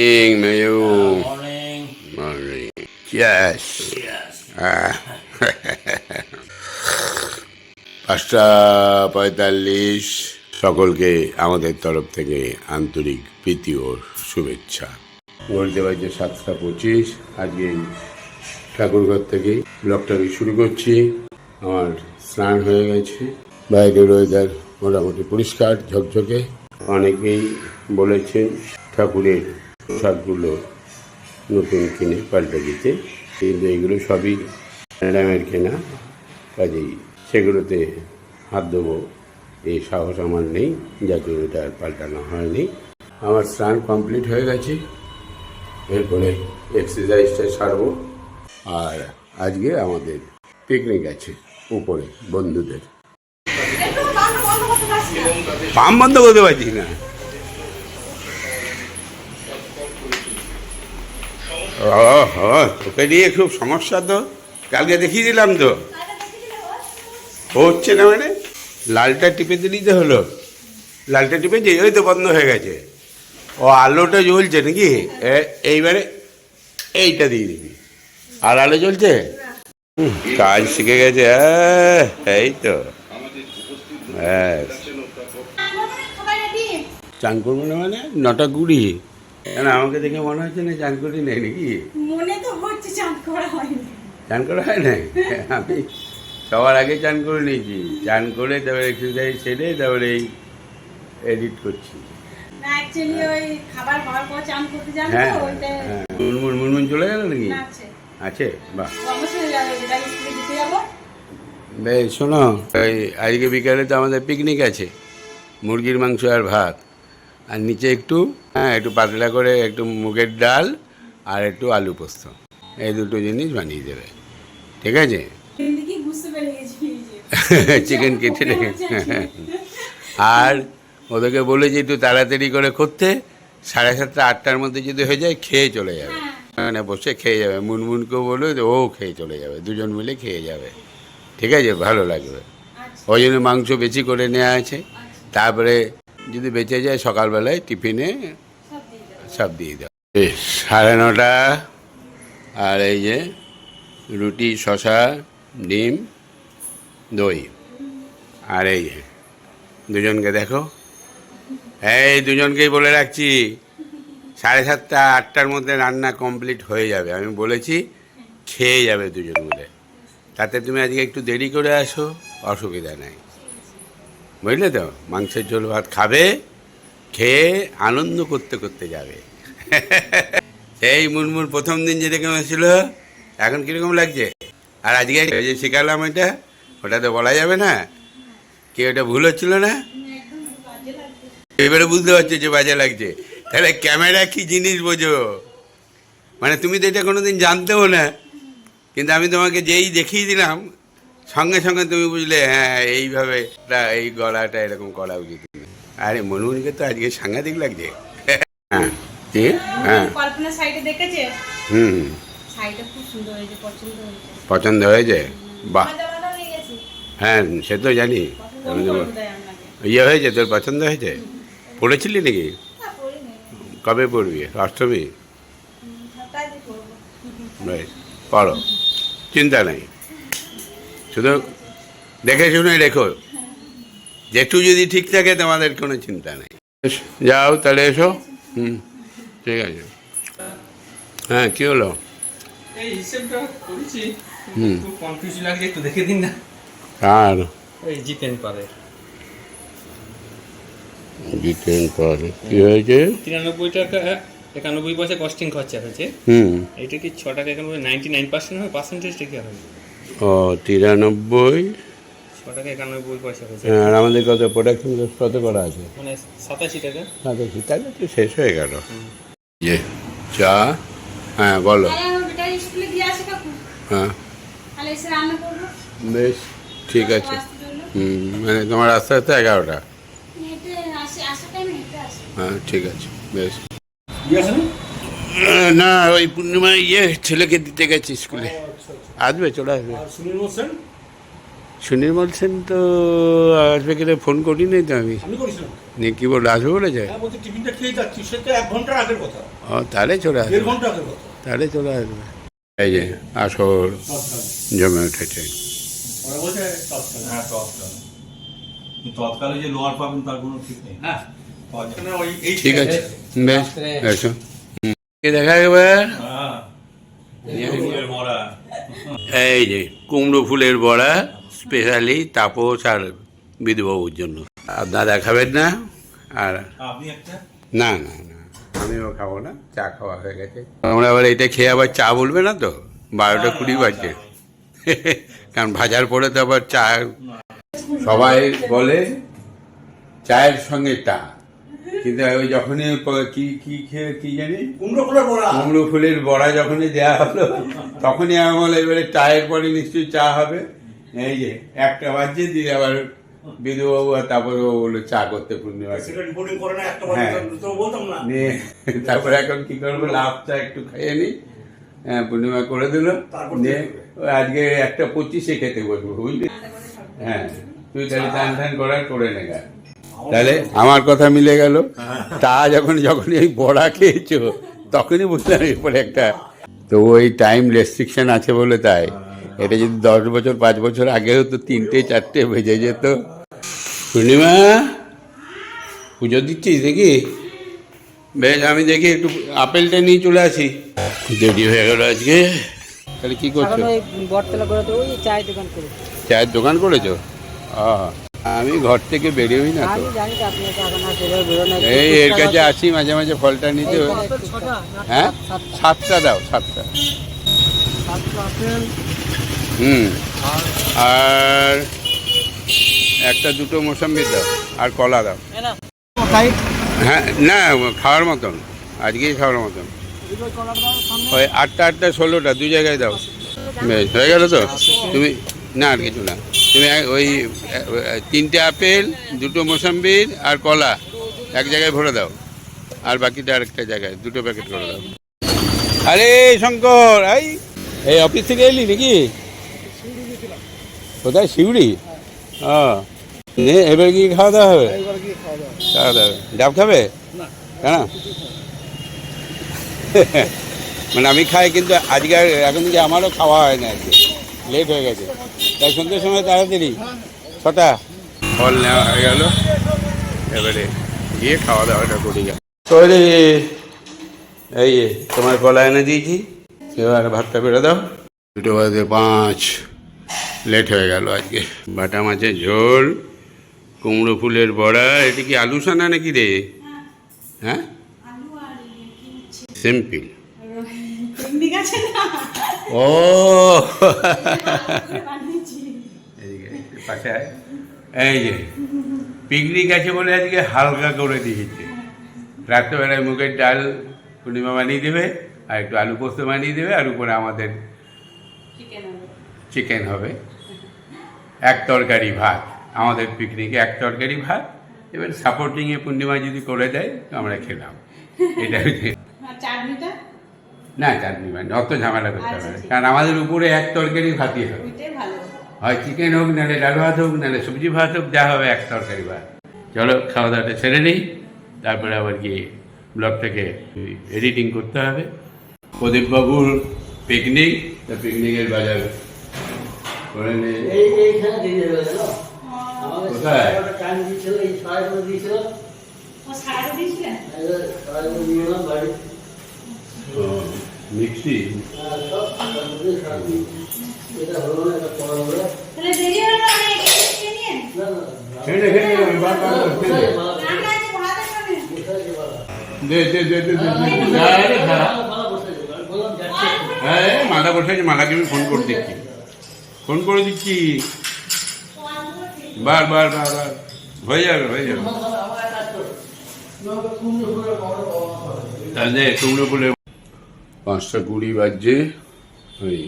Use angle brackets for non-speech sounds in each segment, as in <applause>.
Morning, Mayu. Morning. Morning. Yes. Yes. Ah. <laughs> পাঁচটা পঁয়তাল্লিশ সকলকে আমাদের তরফ থেকে আন্তরিক প্রীতি ও শুভেচ্ছা বলতে পারছে সাতটা পঁচিশ আজকে ঠাকুরঘর থেকে ব্লগটা আমি শুরু করছি আমার স্নান হয়ে গেছে বাইরের ওয়েদার মোটামুটি পরিষ্কার ঝকঝকে অনেকেই বলেছেন ঠাকুরের পোশাকগুলো নতুন কিনে পাল্টে দিতে। কিন্তু এগুলো সবই ম্যাডামের কেনা কাজেই সেগুলোতে হাত দেবো। এই সাহস আমার নেই যার জন্য এটা আর পাল্টানো হয়নি। আমার স্নান কমপ্লিট হয়ে গেছে। এরপরে এক্সারসাইজটা সারবো। আর আজকে আমাদের পিকনিক আছে উপরে বন্ধুদের। পাম বন্ধ করতে পারছি না? ও তোকে নিয়ে খুব সমস্যা তো। কালকে দেখিয়ে দিলাম তো। হচ্ছে না মানে? লালটা টিপে দিলেই হলো। লালটা টিপে যে ওই তো বন্ধ হয়ে গেছে। ও আলোটা জ্বলছে নাকি? এইবারে এইটা দিয়ে দিবি। আর আলো জ্বলছে? কাজ শিখে গেছে। এই তো। ব্যাস। চান করব না মানে নটা কুড়ি। কেন আমাকে দেখে মনে হচ্ছে না চান করি নেই নাকি? মনে তো হচ্ছে চান করা হয়নি। চান করা হয় না আমি সবার আগে চান করে নিয়েছি। চান করে তারপরে এক্সারসাইজ ছেড়ে তারপরে এই এডিট করছি। যান হ্যাঁ। হ্যাঁ। মুনমুন মুনমুন চলে গেল নাকি? আছে। বাহ। বেশ শোনো আজকে বিকালে তো আমাদের পিকনিক আছে। মুরগির মাংস আর ভাত। আর নিচে একটু হ্যাঁ একটু পাতলা করে একটু মুগের ডাল আর একটু আলু পোস্ত। এই দুটো জিনিস বানিয়ে দেবে। ঠিক আছে? চিকেন <laughs> কেটে রেখে <laughs> আর ওদেরকে বলেছি একটু তাড়াতাড়ি করে করতে সাড়ে সাতটা আটটার মধ্যে যদি হয়ে যায় খেয়ে চলে যাবে। মানে বসে খেয়ে যাবে। মুনমুনকেও বলবে যে ও খেয়ে চলে যাবে দুজন মিলে খেয়ে যাবে। ঠিক আছে? ভালো লাগবে। আচ্ছা। ওই জন্য মাংস বেশি করে নেওয়া আছে। তারপরে যদি বেঁচে যায় সকালবেলায় টিফিনে সব দিয়ে দেবো। সব দাও বেশ সাড়ে নটা আর এই যে রুটি শশা ডিম দই আর এই যে দুজনকে দেখো। এই দুজনকেই বলে রাখছি সাড়ে সাতটা আটটার মধ্যে রান্না কমপ্লিট হয়ে যাবে। আমি বলেছি খেয়ে যাবে দুজন মিলে। তাতে তুমি আজকে একটু দেরি করে আসো অসুবিধা নাই। বুঝলে তো? মাংসের ঝোল ভাত খাবে, খেয়ে আনন্দ করতে করতে যাবে। <laughs> সেই মুনমুন প্রথম দিন যেরকম ছিল এখন কীরকম লাগছে? আর আজকে যে শেখালাম এটা ওটা তো বলা যাবে না। কি ওটা ভুল হচ্ছিল না? এবারে বুঝতে পারছ যে বাজে লাগছে। তাহলে ক্যামেরা কি জিনিস বোঝো? মানে তুমি তো এটা কোনোদিন জানতেও না। কিন্তু আমি তোমাকে যেই দেখিয়ে দিলাম সঙ্গে সঙ্গে তুমি বুঝলে হ্যাঁ এইভাবে এই গলাটা এরকম করা উচিত। আরে মনুমনিকে তো আজকে সাংঘাতিক লাগছে। হ্যাঁ হ্যাঁ। কল্পনা সাইডে দেখেছে? হুম। পছন্দ হয়েছে। বাহ। হয়ে সে তো জানি। ইয়ে হয়েছে তোর পছন্দ হয়েছে? পড়েছিলি নাকি? কবে পড়বি? অষ্টমী? পড়ো। চিন্তা নেই। শুধু দেখে শুনে রেখো। যেটু যদি ঠিক থাকে তোমাদের কোনো চিন্তা নেই। যাও তাহলে এসো। হুম ঠিক আছে। হ্যাঁ কী হলো? আর জিতেন পারে। জিতেন পরে। কী হয়েছে? তিরানব্বই টাকা একানব্বই পয়সা কস্টিং খরচা হয়েছে। হুম। এটা কি ছ টাকা একানব্বই নাইনটি নাইন পার্সেন্ট হবে পার্সেন্টেজটা কি হবে ও তিরানব্বই। হ্যাঁ, আর আমাদের কত? প্রোডাকশন কত করা আছে? মানে সাতাশি টাকা। সাতাশি তাহলে তো শেষ হয়ে গেল। যে চা? হ্যাঁ বলো। হ্যাঁ। বেশ ঠিক আছে। হুম মানে তোমার আস্তে আস্তে এগারোটা? হ্যাঁ ঠিক আছে বেশ। ইয়ে না? ওই পূর্ণিমা ইয়ে ছেলেকে দিতে গেছি স্কুলে। আসবে চলে আসবে। সুনীল সেন তো আসবে কিনা ফোন করিনি তো আমি। আমি নিয়ে কি বলল আসবে বলেছে? হ্যাঁ বলছি টিফিনটা খেয়ে যাচ্ছি সেটা এক ঘণ্টার আগের কথা। ও তাহলে চলে আসবে। তাহলে চলে আসবে। এই যে আসর জমে উঠেছে। তৎকাল। হ্যাঁ তৎকাল। কিন্তু তৎকালে যে লোয়ার পাবেন তার কোনো ঠিক নেই। হ্যাঁ। যায় ঠিক আছে। বেশ এসো। দেখা এবার হ্যাঁ ফুলের বড়া এই যে কুমড়ো ফুলের বড়া স্পেশালি তাপস আর বিধুবাবুর জন্য। আপনারা দেখাবেন না? আর না না না আমিও খাব না চা খাওয়া হয়ে গেছে। আমরা আবার এটা খেয়ে আবার চা বলবে না তো? বারোটা কুড়ি বাজছে। <laughs> কারণ ভাজার পরে তো আবার চা সবাই বলে চায়ের সঙ্গে চা কিন্তু ওই যখনই কি কি খেয়ে কি জানি? কুমড়ো ফুলের বড়া। কুমড়ো ফুলের বড়া যখনই দেওয়া হলো তখনই আমি বললাম এবারে চায়ের পরে নিশ্চয়ই চা হবে। এই যে একটা বাজছে দিয়ে আবার বিধুবাবু আর তারপরে ও বলল চা করতে পূর্ণিমা হ্যাঁ। বাজে তো বলতাম না। নিয়ে তারপরে এখন কি করব লাভ চা একটু খাইয়ে নি। হ্যাঁ পূর্ণিমা করে দিল। নিয়ে ওই আজকে একটা পঁচিশে খেতে বসবো বুঝলি? হ্যাঁ। তুই তাহলে টান টান করার করে নেগা তাহলে আমার কথা মিলে গেল। তা যখন যখন এই বড়া খেয়েছো তখনই বুঝলাম এরপরে একটা তো ওই টাইম রেস্ট্রিকশন আছে বলে তাই। এটা যদি দশ বছর পাঁচ বছর আগে হতো তিনটে চারটে বেজে যেত। পূর্ণিমা পুজো দিচ্ছিস দেখি বেশ আমি দেখি একটু আপেলটা নিয়ে চলে আসি। দেরি হয়ে গেল আজকে। তাহলে কি করছ? বটতলা করে তো ওই চায়ের দোকান করে চায়ের দোকান করেছ? আমি ঘর থেকে বেরোই না তো। এই এর কাছে আসি মাঝে মাঝে ফলটা নিতে হ্যাঁ। সাতটা। দাও সাতটা। হুম। আর একটা দুটো মোসাম্বি দাও আর কলা দাও। হ্যাঁ না খাওয়ার মতন আজকেই খাওয়ার মতন। ওই আটটা আটটা ষোলোটা দু জায়গায় দাও। বেশ হয়ে গেল তো? তুমি না আর কিছু না। তুমি ওই তিনটে আপেল দুটো মোসাম্বির আর কলা। এক জায়গায় ভরে দাও। আর বাকিটা আরেকটা জায়গায় দুটো প্যাকেট করে দাও। আরে শঙ্কর এই এই অফিস থেকে এলি নাকি? কোথায়? শিউড়ি? নে এবার কি খাওয়া দাওয়া হবে? খাওয়া দাওয়া হবে? ডাব খাবে? কেন? মানে আমি খাই কিন্তু আজকে আর এখন থেকে আমারও খাওয়া হয় না আজকে লেট হয়ে গেছে। তাই সন্ধ্যের সময় তাড়াতাড়ি। ছটা। ফল নেওয়া হয়ে গেল। এবারে গিয়ে খাওয়া দাওয়াটা করি গেল তৈরি এই তোমার কলা এনে দিয়েছি। এবার ভাতটা বেড়ে দাও। দুটো বাজে পাঁচ। লেট হয়ে গেল আজকে। বাটা মাছের ঝোল কুমড়ো ফুলের বড়া এটা কি আলু সানা নাকি রে? হ্যাঁ? সিম্পল। ও। আয়। এই যে পিকনিক আছে বলে আজকে হালকা করে দিয়েছে। রাত্রেবেলায় মুগের ডাল পূর্ণিমা বানিয়ে দেবে আর একটু আলু পোস্ত বানিয়ে দেবে আর উপরে আমাদের চিকেন হবে। এক তরকারি ভাত। আমাদের পিকনিকে এক তরকারি ভাত। এবার সাপোর্টিংয়ে পূর্ণিমা যদি করে দেয় তো আমরা খেলাম। এটা হচ্ছে চাটনিটা? না চাটনি মানে অত ঝামেলা করতে হবে না। আচ্ছা, কারণ আমাদের উপরে এক তরকারি ভাতই হবে। ভালো। হয় চিকেন হোক নাহলে ডাল ভাত হোক নাহলে সবজি ভাত হোক যা হবে এক তরকারি ভাত। চলো খাওয়া দাওয়াটা সেরে নিই। তারপরে আবার গিয়ে ব্লগটাকে এডিটিং করতে হবে। প্রদীপবাবুর পিকনিক তা পিকনিকের বাজার করে নিয়ে কোথায়? ও সাড়ে দিয়েছিলেন ও, মিক্সি। হ্যাঁ মালা বসে আছে মালাকে আমি ফোন করে দিচ্ছি। ফোন করে দিচ্ছি। বার বার বার বার। হয়ে যাবে হয়ে যাবে। তাহলে কুমড়ো পাঁচটা কুড়ি বাজছে। ওই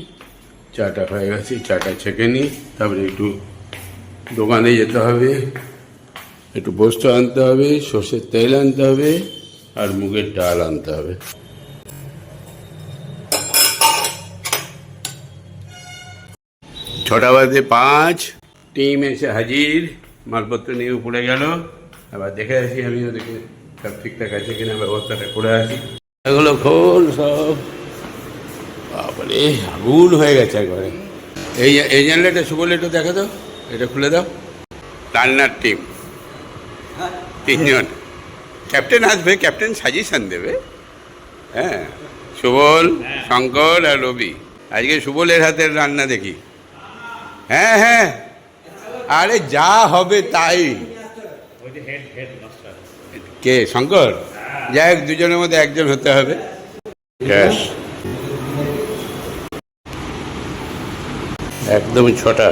চাটা হয়ে গেছে, চাটা ছেঁকে নিই, তারপরে একটু দোকানে যেতে হবে। একটু পোস্ত আনতে হবে, সর্ষের তেল আনতে হবে, আর মুগের ডাল আনতে হবে। ছটা বাজে পাঁচ, টিম এসে হাজির, মালপত্র নিয়ে উপরে গেল। আবার দেখে আসি আমি ওদেরকে সব ঠিকঠাক আছে কিনা, ব্যবস্থাটা করে আসি। এগুলো খোল সব। বাবারে আগুন হয়ে গেছে একবারে। এই এই জানলাটা সুবলে একটু দেখা দাও এটা খুলে দাও। রান্নার টিম। তিনজন। ক্যাপ্টেন আসবে ক্যাপ্টেন সাজেশন দেবে। হ্যাঁ সুবল শঙ্কর আর রবি। আজকে সুবলের হাতের রান্না দেখি। হ্যাঁ হ্যাঁ। আরে যা হবে তাই। কে শঙ্কর? যাই হোক দুজনের মধ্যে একজন হতে হবে। গ্যাস একদম ছটা।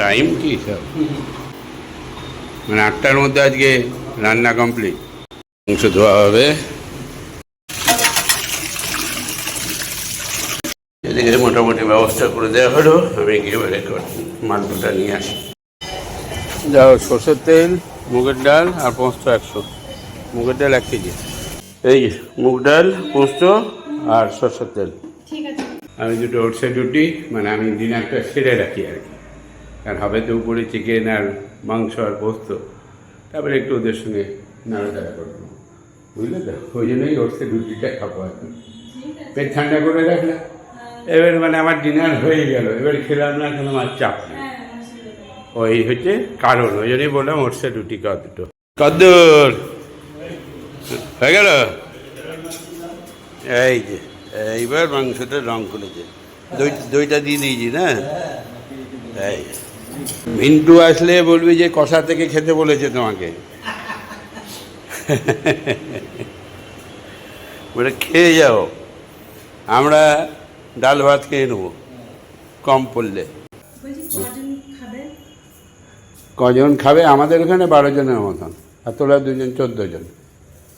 টাইম কি সব? মানে আটটার মধ্যে আজকে রান্না কমপ্লিট মাংস ধোয়া হবে। এদিকে মোটামুটি ব্যবস্থা করে দেওয়া হলো। আমি গিয়ে এবারে মালটা নিয়ে আসি। যাও সর্ষের তেল মুগের ডাল আর পোস্ত একশো। মুগের ডাল এক কেজি। এই মুগ ডাল পোস্ত আর সর্ষের তেল। আমি দুটো ওটসে রুটি মানে আমি ডিনারটা সেরে রাখি আর কি। কারণ হবে তো উপরে চিকেন আর মাংস আর পোস্ত। তারপরে একটু ওদের সঙ্গে নাড়াচাড়া করব। বুঝলে তো? ওই জন্যই ওটসে রুটিটা খাব এখন পেট ঠান্ডা করে রাখলাম। এবার মানে আমার ডিনার হয়ে গেল। এবার খেলাম না খেলাম আর চাপ নেই। হ্যাঁ ওই হচ্ছে কারণ। ওই জন্যই বললাম ওটসে রুটি কর দুটো। কদ্দুর হয়ে গেল এই যে এইবার মাংসটা রং খুলেছে দই দইটা দিয়ে দিয়েছি না? এই মিন্টু আসলে বলবি যে কষা থেকে খেতে বলেছে তোমাকে। বলে খেয়ে যাও। আমরা ডাল ভাত খেয়ে নেব। কম পড়লে। কজন খাবে? কজন খাবে? আমাদের ওখানে বারো জনের মতন। আর তোরা দুজন চোদ্দ জন।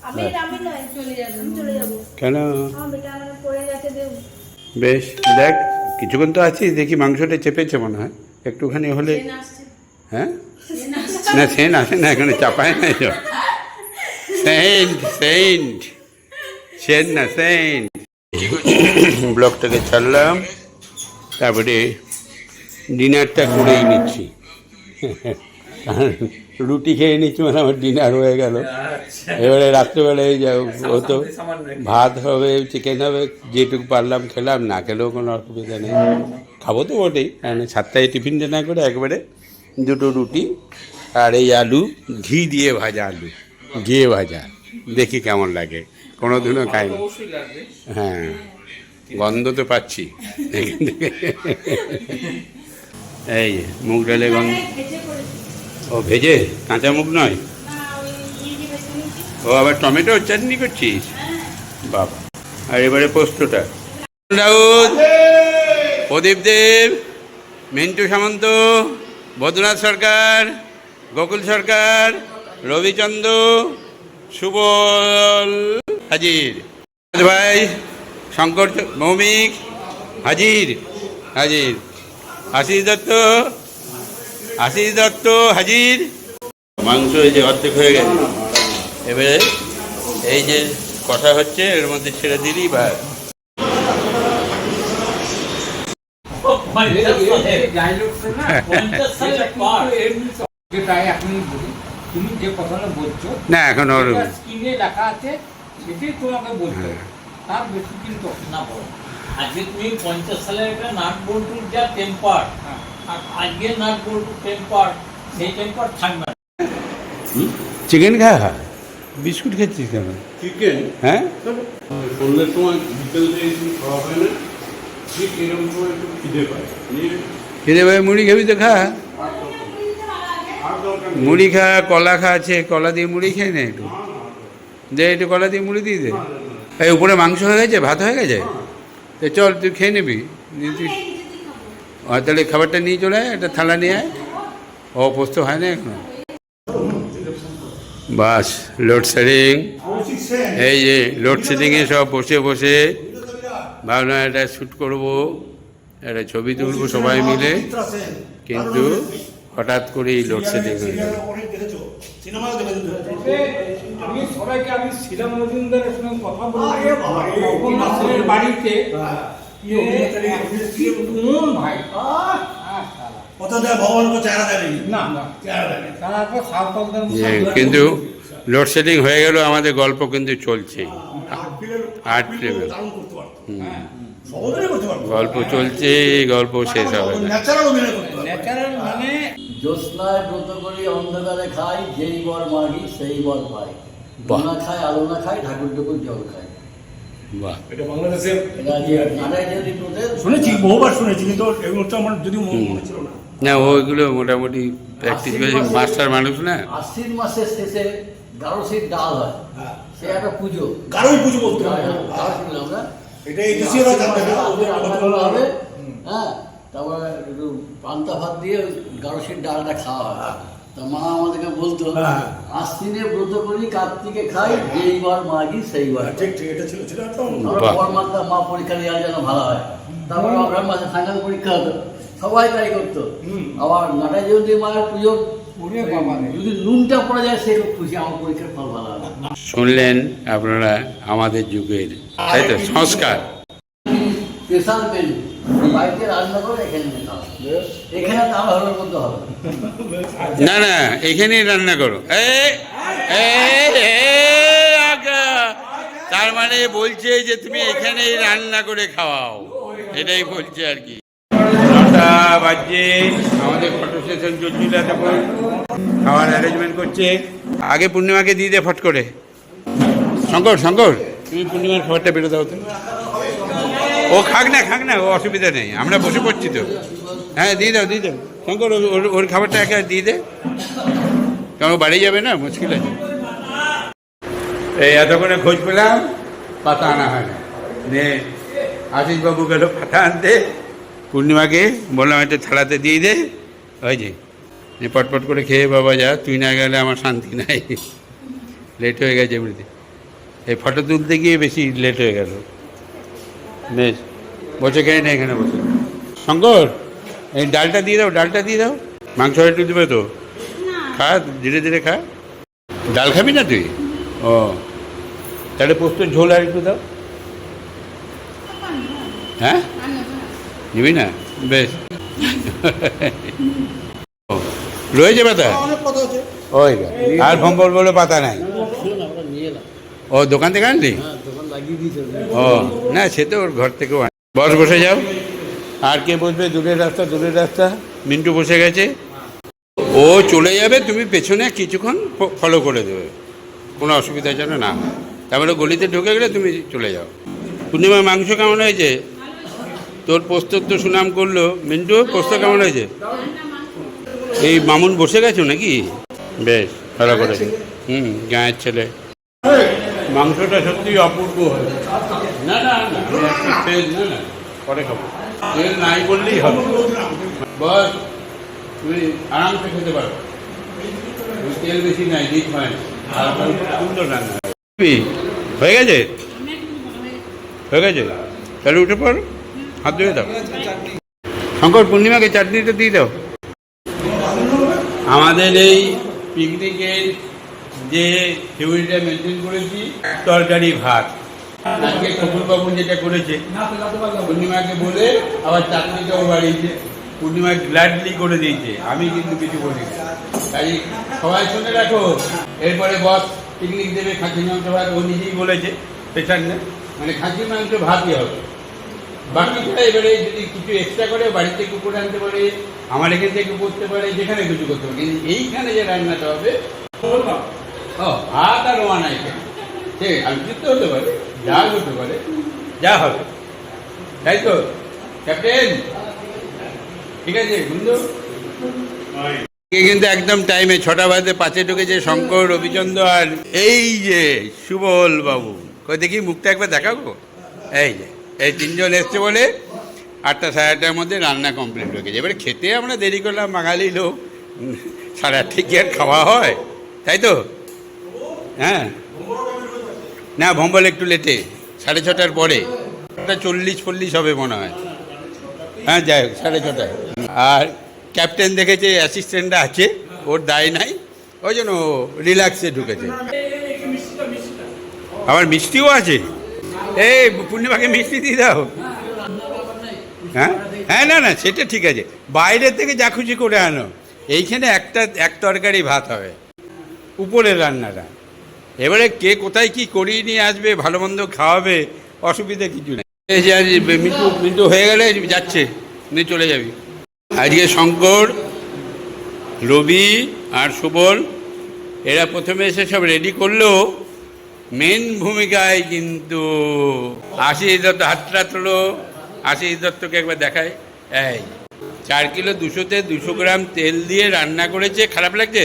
আমি আমি নয় চলে যাব চলে যাব। কেন? পড়ে গেছে বেশ দেখ কিছুক্ষণ তো আছিস দেখি মাংসটা চেপেছে মনে হয়। একটুখানি হলে হ্যাঁ? না সেন আসে না এখানে চাপায় না তো সেন্ট সেন্ট। সেন না সেন্ট। ব্লকটাকে ছাড়লাম। তারপরে ডিনারটা করেই নিচ্ছি। <laughs> রুটি খেয়ে নিচ্ছি মানে আমার ডিনার হয়ে গেল। এবারে রাত্রেবেলায় যা হতো ভাত হবে চিকেন হবে যেটুকু পারলাম খেলাম না খেলেও কোনো অসুবিধা নেই। খাব তো বটেই কারণ সাতটায় টিফিনটা না করে একবারে দুটো রুটি আর এই আলু ঘি দিয়ে ভাজা আলু ঘিয়ে ভাজা। দেখি কেমন লাগে কোনো দিনও খাইনি। হ্যাঁ গন্ধ তো পাচ্ছি। <laughs> এই মুগ ডালে গন্ধ। ও ভেজে, কাঁচা মুখ নয়? ও আবার টমেটো চাটনি করছিস? বাবা, আর এবারে পোস্তটা। প্রদীপ দেব, মিন্টু সামন্ত, বদ্রনাথ সরকার, গোকুল সরকার, রবিচন্দ্র, সুবল হাজির। ভাই, শঙ্কর ভৌমিক হাজির হাজির। আশিস দত্ত আশিস দত্ত হাজির মাংস এই যে অর্ধেক হয়ে গেছে এবারে এই যে কষা হচ্ছে এর মধ্যে ছেড়ে দিলি বা যেটাই তুমি যে কথাটা বলছো না এখন ওর স্ক্রিনে লেখা আছে সেটাই তোমাকে বলতে। তার বেশি কিন্তু না বলো আজকে তুমি পঞ্চাশ সালের একটা নাট বল্টুর যা টেম্পার। আর আজকে নাট টেম্পার সেই টেম্পার থাকবে না। চিকেন খা বিস্কুট খেয়েছিস কেন? চিকেন হ্যাঁ? সন্ধ্যের সময় বিকেল খাওয়া হয় না। ঠিক এরকম সময় একটু খিদে পায়। মুড়ি খাবি তো খা। মুড়ি খা কলা খা আছে কলা দিয়ে মুড়ি খেয়ে নে একটু। দে একটু কলা দিয়ে মুড়ি দিয়ে দে। এই উপরে মাংস হয়ে গেছে ভাত হয়ে গেছে? তো চল তুই খেয়ে নিবি। তুই তাহলে খাবারটা নিয়ে চলে আয়, একটা থালা নিয়ে আয়। ও পোস্ত হয় না এখন। বাস লোডশেডিং এই যে লোডশেডিংয়ে সব বসে বসে ভাবলাম এটা শ্যুট করব, একটা ছবি তুলবো সবাই মিলে। কিন্তু হঠাৎ করেই লোডশেডিং হয়ে গেল। আমি সবাইকে, আমি শিলা মজুমদারের সঙ্গে কথা বলব বাড়িতে? হ্যাঁ। যে কি তুমুল ভাই? আহ, আহ, শালা। অত ভগবানকে চেহারা দেয়নি। না। না চেহারা দেয়নি। তারপর সাঁওতালদের যে কিন্তু লোডশেডিং হয়ে গেল আমাদের গল্প কিন্তু চলছে। আট পারতো। গল্প চলছে গল্প শেষ হবে মানে জ্যোৎস্নায় ব্রত করি অন্ধকারে খাই যেই বর মাগি সেই বর পাই। না খায় আলো না খায় ঠাকুর ঠাকুর জল খায়। বাহ। এটা বাংলাদেশের এটা যে নারায় যদি ব্রতের শুনেছি বহুবার শুনেছি কিন্তু এগুলো তো আমার যদিও মনে মনে ছিল না। না ওইগুলো মোটামুটি প্র্যাকটিস করেছে মাস্টার মানুষ না? আশ্বিন মাসের শেষে গারসির ডাল হয়। সে একটা পুজো। কারোই পুজো বলতে হবে। গারসির আমরা। এটা এই দেশীয়রা ওদের হবে। হবে হ্যাঁ তারপরে একটু পান্তা ভাত দিয়ে গারসির ডালটা খাওয়া হয়। তা মা আমাদেরকে বলতো হ্যাঁ। আশ্বিনে ব্রত করি কার্তিকে খাই যেই মাগি সেই ঠিক ঠিক এটা ছিল ছিল একদম আমরা বাহ। পর মাত্রা মা পরীক্ষা দেওয়ার জন্য ভালো হয়। তারপরে অগ্রাম মাসে ফাইনাল পরীক্ষা হতো। সবাই তাই করতো। আবার যদি মায়ের পুজো ওরে যদি নুনটা পড়ে যায় সে খুশি আমার পরীক্ষার ফল ভালো হবে। শুনলেন আপনারা আমাদের যুগের তাই তো? সংস্কার। স্পেশাল মেনু বাড়িতে রান্না করে এখানে নিতে হবে। এখানে মধ্যে হবে না। না এখানেই রান্না করো। তার মানে বলছে যে তুমি এখানেই রান্না করে খাওয়াও। এটাই বলছে আর কি। নটা বাজছে আমাদের ফটো সেশন চলছিল খাওয়ার অ্যারেঞ্জমেন্ট করছে। আগে পূর্ণিমাকে দিয়ে দে ফট করে। শঙ্কর শঙ্কর। তুমি পূর্ণিমার খাবারটা বেরো দাও তো। ও খাক না খাক না, ও অসুবিধা নেই। আমরা বসে পড়ছি তো। হ্যাঁ দিয়ে দাও দিয়ে দাও। শঙ্কর, ওর- ওর খাবারটা একা দিয়ে দে। কারণ বাড়ি যাবে না, মুশকিল আছে। এই এতক্ষণে খোঁজ পেলাম, পাতা আনা হয় না। নে আশিসবাবু গেল পাতা আনতে। পূর্ণিমাকে বললাম, একটা থালাতে দিয়ে দে। ওই যে পটপট করে খেয়ে বাবা যা, তুই না গেলে আমার শান্তি নাই। লেট হয়ে গেছে এমনিতে এই ফটো তুলতে গিয়ে বেশি লেট হয়ে গেল। বেশ। বসে খেয়ে নেই এখানে বসে। শঙ্কর এই ডালটা দিয়ে দাও ডালটা দিয়ে দাও। মাংস একটু দেবে তো। খা ধীরে ধীরে খা। ডাল খাবি না তুই? ও। তাহলে পোস্তর ঝোল আর একটু দাও। হ্যাঁ? নিবি না? বেশ। ও, রয়েছে পাতা? ওই আর ভম্বল বলে পাতা নাই। ও দোকান থেকে আনলি? ও না সে তো ওর ঘর থেকেও আন বস বসে যাও। আর কে বসবে? দূরের রাস্তা দূরের রাস্তা। মিন্টু বসে গেছে। ও চলে যাবে তুমি পেছনে কিছুক্ষণ ফলো করে দেবে। কোনো অসুবিধা যেন না হয়। তারপরে গলিতে ঢুকে গেলে তুমি চলে যাও। পূর্ণিমা মাংস কেমন হয়েছে? তোর পোস্তর তো সুনাম করল। মিন্টু পোস্ত কেমন হয়েছে? এই মামুন বসে গেছো নাকি? বেশ ভালো করেছে। হুম গাঁয়ের ছেলে। মাংসটা সত্যি অপূর্ব হয়েছে। না না না তেল না না পরে খাব। তেল নাই বললেই হবে। বস তুমি আরামসে খেতে পারো। তেল বেশি নাই দিক হয় না। সুন্দর রান্না হয়ে। গেছে? হয়ে গেছে? তাহলে উঠে পড়ো। হাত ধুয়ে দাও। শঙ্কর পূর্ণিমাকে চাটনিটা দিয়ে দাও। আমাদের এই পিকনিকের যে থিওরিটা মেনটেন করেছি তরকারি ভাত। আজকে যেটা করেছে, পূর্ণিমাকে বলে আবার চাটনিটাও বাড়িয়েছে। পূর্ণিমা গ্ল্যাডলি করে দিয়েছে। আমি কিন্তু কিছু বলি তাই সবাই শুনে রাখো, এরপরে বস পিকনিক দেবে খাসি মাংস ভাত, ও নিজেই বলেছে পেছান না। মানে খাসি মাংস ভাতই হবে। বাকিটা এবারে যদি কিছু এক্সট্রা করে, বাড়িতে কুকুর আনতে পারে, আমার এখান থেকে করতে পারে, যেখানে কিছু করতে পারে, কিন্তু এইখানে যে রান্নাটা হবে ভাত আর হতে পারে ডাল হতে পারে। যা হবে। তাই তো? ক্যাপ্টেন? ঠিক আছে, বন্ধু? কিন্তু একদম টাইমে ছটা বাজে পাঁচে ঢুকেছে শঙ্কর, রবিচন্দ্র আর এই যে সুবল বাবু কই, দেখি মুখটা একবার দেখাবো এই যে, এই তিনজন এসছে বলে আটটা সাড়ে আটটার মধ্যে রান্না কমপ্লিট হয়ে গেছে। এবারে খেতে আমরা দেরি করলাম, বাঙালি লোক। সাড়ে আটটা কি আর খাওয়া হয়? তাই তো? হ্যাঁ। না, ভম্বল একটু লেটে সাড়ে ছটার পরে। চল্লিশ ফল্লিশ হবে মনে হয়। হ্যাঁ যাই হোক, সাড়ে ছটায়। আর ক্যাপ্টেন দেখেছে অ্যাসিস্ট্যান্টরা আছে, ওর দায় নাই। ওই জন্য রিল্যাক্সে ঢুকেছে। আমার মিষ্টিও আছে। এই, পূর্ণিমাকে মিষ্টি দিয়ে দাও। হ্যাঁ? হ্যাঁ না না, সেটা ঠিক আছে। বাইরে থেকে যা খুশি করে আনো। এইখানে একটা, এক তরকারি ভাত হবে। উপরের রান্নাটা। এবারে কে কোথায় কি করিয়ে নিয়ে আসবে, ভালো মন্দ খাওয়াবে, অসুবিধা কিছু নেই। এই যে আজ মিন্টু মিন্টু হয়ে গেলে যাচ্ছে, নিয়ে চলে যাবি। আজকে শঙ্কর, রবি আর সুবল, এরা প্রথমে এসে সব রেডি করলেও মেন ভূমিকায় কিন্তু আশিস দত্ত হাতটা তোলো। আশিস দত্তকে একবার দেখায় এই, চার কিলো দুশোতে দুশো গ্রাম তেল দিয়ে রান্না করেছে, খারাপ লাগছে?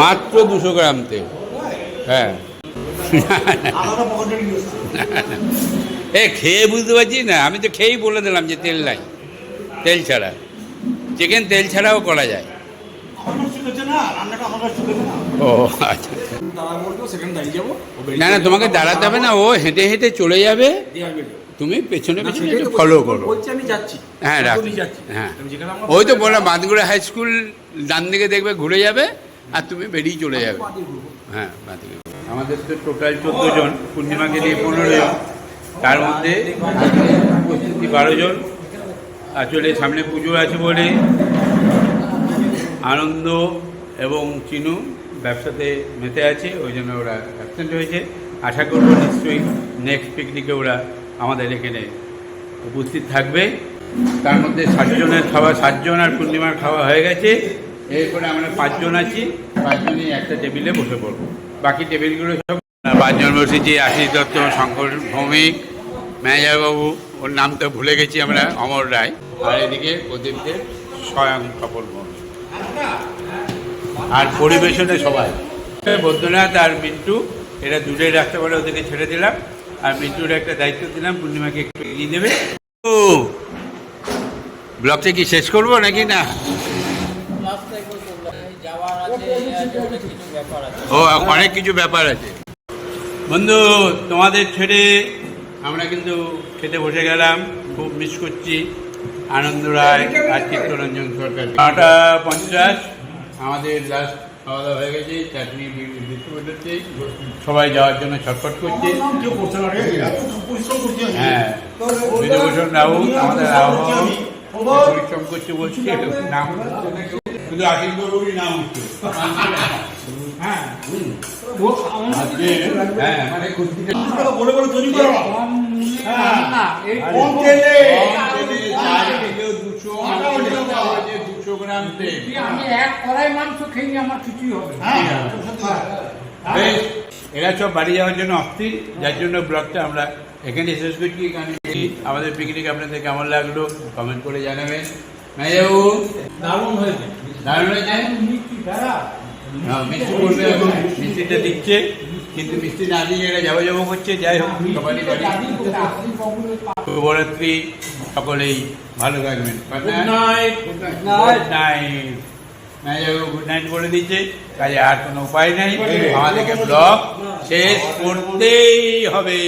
মাত্র দুশো গ্রাম তেল। হ্যাঁ। এ খেয়ে বুঝতে পারছি না? আমি তো খেয়েই বলে দিলাম যে তেল নাই তেল ছাড়া। চিকেন তেল ছাড়াও করা যায়। ও আচ্ছা। না না তোমাকে দাঁড়াতে হবে না ও হেঁটে হেঁটে চলে যাবে। তুমি পেছনে পেছনে ফলো করো। হ্যাঁ রাখ। হ্যাঁ। ওই তো বললাম বাঁধগুড়া হাই স্কুল ডান দিকে দেখবে ঘুরে যাবে। আর তুমি বেরিয়ে চলে যাবে। হ্যাঁ বাঁ দিকে। আমাদের তো টোটাল চোদ্দ জন, পূর্ণিমাকে দিয়ে পনেরো জন। তার মধ্যে উপস্থিতি বারো জন। আসলে সামনে পুজো আছে বলে আনন্দ এবং চিনু ব্যবসাতে মেতে আছে, ওই জন্য ওরা অ্যাবসেন্ট হয়েছে। আশা করব নিশ্চয়ই নেক্সট পিকনিকে ওরা আমাদের এখানে উপস্থিত থাকবে। তার মধ্যে সাতজনের খাওয়া, সাতজন আর পূর্ণিমার খাওয়া হয়ে গেছে। এরপরে আমরা পাঁচজন আছি। পাঁচজনই একটা টেবিলে বসে পড়ব। বাকি টেবিলগুলো সব পাঁচজন বসেছি আশিস দত্ত, শঙ্কর ভৌমিক ম্যানেজারবাবু ওর নাম তো ভুলে গেছি আমরা, অমর রায়। আর এদিকে প্রদীপদের স্বয়ং কপল আর পরিবেশনে সবাই। বৈদ্যনাথ আর মিন্টু, এরা দূরে রাখতে পারে ওদেরকে ছেড়ে দিলাম। আর মিন্টুর একটা দায়িত্ব দিলাম, পূর্ণিমাকে একটু এগিয়ে দেবে ও, ব্লগটা কি শেষ করব নাকি না? ও অনেক কিছু ব্যাপার আছে। বন্ধু তোমাদের ছেড়ে আমরা কিন্তু খেতে বসে গেলাম। খুব মিস করছি। আনন্দ রায় আর চিত্তরঞ্জন সরকার। নটা পঞ্চাশ আমাদের লাস্ট খাওয়া দাওয়া হয়ে গেছে। চাটনি বিস্কুট হচ্ছে। সবাই যাওয়ার জন্য ছটফট করছে। না রে, পরিশ্রম করছি আমি। হ্যাঁ। বিধুভূষণ রাউত আমাদের আহ্বায়ক পরিশ্রম করছে বলছে নাম হচ্ছে না কেউ। বাবুরই নাম হচ্ছে। হ্যাঁ। আজকে হ্যাঁ মানে কুস্তিতে বলে বলে তৈরি করো। হ্যাঁ। কম তেলে চার কিলো দুশো দুশো গ্রাম আমি এক কড়াই মাংস খেয়ে আমার কিছুই হবে এরা সব বাড়ি যাওয়ার জন্য অস্থির যার জন্য ব্লগটা আমরা এখানে শেষ করছি। এখানে আমাদের পিকনিক আপনাদের কেমন লাগল? কমেন্ট করে জানাবেন। দারুণ হয়েছে। দারুণ হয়েছে মিষ্টি হ্যাঁ, মিষ্টি করবে এখন। মিষ্টিটা দিচ্ছে কিন্তু মিষ্টি না দিয়ে এরা যাব যাব করছে যাই হোক বাড়ি। শুভরাত্রি সকলেই ভালো থাকবেন। Good night good night good night বলে দিচ্ছে কাজে আর কোনো উপায় নেই। আমাদেরকে ব্লগ শেষ করতেই হবে।